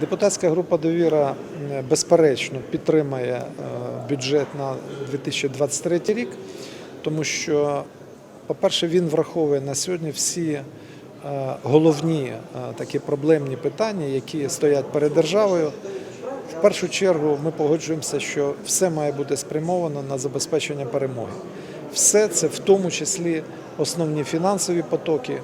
Депутатська група довіра е, безперечно підтримає е, бюджет на 2023 рік, тому що, по-перше, він враховує на сьогодні всі е, головні такі проблемні питання, які стоять перед державою. В першу чергу ми погоджуємося, що все має бути спрямовано на забезпечення перемоги. Все це в тому числі основні фінансові потоки.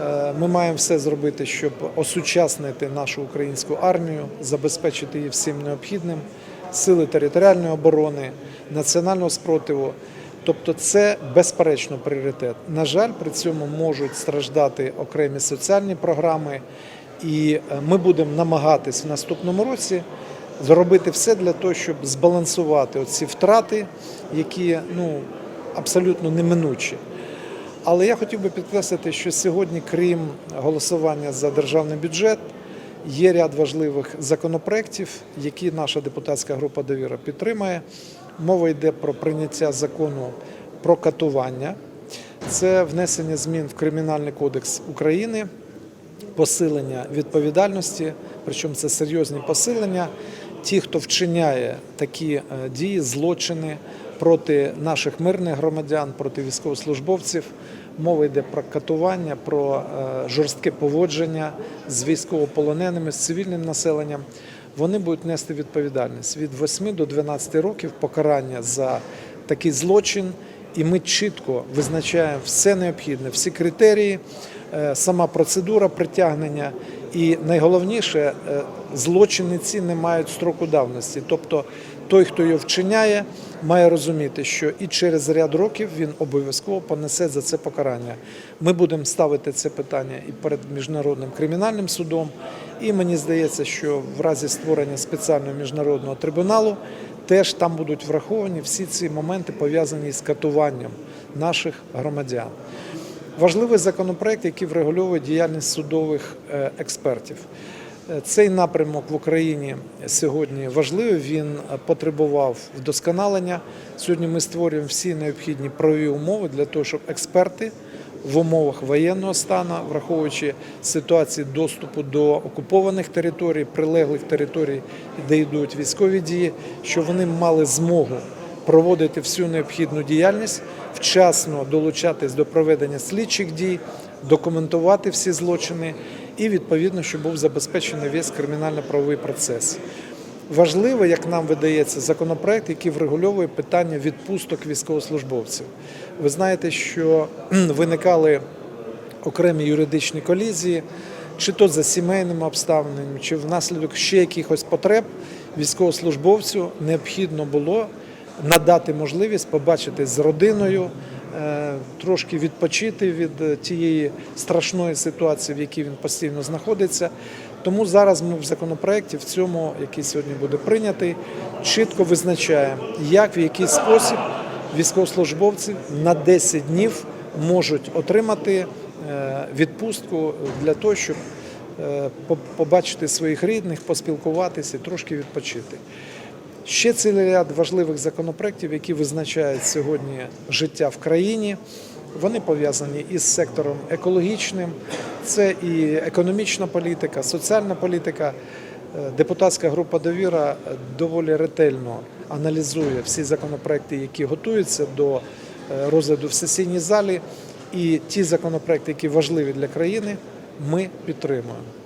Е, Ми маємо все зробити, щоб осучаснити нашу українську армію, забезпечити її всім необхідним, сили територіальної оборони, національного спротиву. Тобто, це безперечно пріоритет. На жаль, при цьому можуть страждати окремі соціальні програми, і е, ми будемо намагатись в наступному році зробити все для того, щоб збалансувати оці втрати, які ну абсолютно неминучі. Але я хотів би підкреслити, що сьогодні, крім голосування за державний бюджет, є ряд важливих законопроєктів, які наша депутатська група довіра підтримає. Мова йде про прийняття закону про катування, це внесення змін в Кримінальний кодекс України, посилення відповідальності, причому це серйозні посилення. Ті, хто вчиняє такі е, дії, злочини проти наших мирних громадян, проти військовослужбовців. Мова йде про катування, про е, жорстке поводження з військовополоненими, з цивільним населенням. Вони будуть нести відповідальність від 8 до 12 років покарання за такий злочин. І ми чітко визначаємо все необхідне, всі критерії, е, сама процедура притягнення. І найголовніше, е, злочини ці не мають строку давності. Тобто той, хто його вчиняє, має розуміти, що і через ряд років він обов'язково понесе за це покарання. Ми будемо ставити це питання і перед міжнародним кримінальним судом. І мені здається, що в разі створення спеціального міжнародного трибуналу теж там будуть враховані всі ці моменти пов'язані з катуванням наших громадян. Важливий законопроект, який врегульовує діяльність судових е, експертів. Е, Цей напрямок в Україні сьогодні важливий. Він е, потребував вдосконалення. Сьогодні ми створюємо всі необхідні правові умови для того, щоб експерти в умовах воєнного стану, враховуючи ситуацію доступу до окупованих територій, прилеглих територій, де йдуть військові дії, щоб вони мали змогу проводити всю необхідну діяльність, вчасно долучатись до проведення слідчих дій, документувати всі злочини і відповідно, щоб був забезпечений весь кримінально-правовий процес. Важливо, як нам видається, законопроект, який врегульовує питання відпусток військовослужбовців. Ви знаєте, що виникали окремі юридичні колізії, чи то за сімейними обставинами, чи внаслідок ще якихось потреб військовослужбовцю необхідно було надати можливість побачити з родиною, трошки відпочити від е, тієї страшної ситуації, в якій він постійно знаходиться. Тому зараз ми в законопроекті, в цьому, який сьогодні буде прийнятий, чітко визначаємо, як в який спосіб військовослужбовці на 10 днів можуть отримати е, відпустку для того, щоб е, побачити своїх рідних, поспілкуватися трошки відпочити. Ще цілий ряд важливих законопроєктів, які визначають сьогодні життя в країні. Вони пов'язані із сектором екологічним, це і економічна політика, соціальна політика. Е, Депутатська група довіра доволі ретельно аналізує всі законопроекти, які готуються до е, розгляду в сесійній залі. І ті законопроекти, які важливі для країни, ми підтримуємо.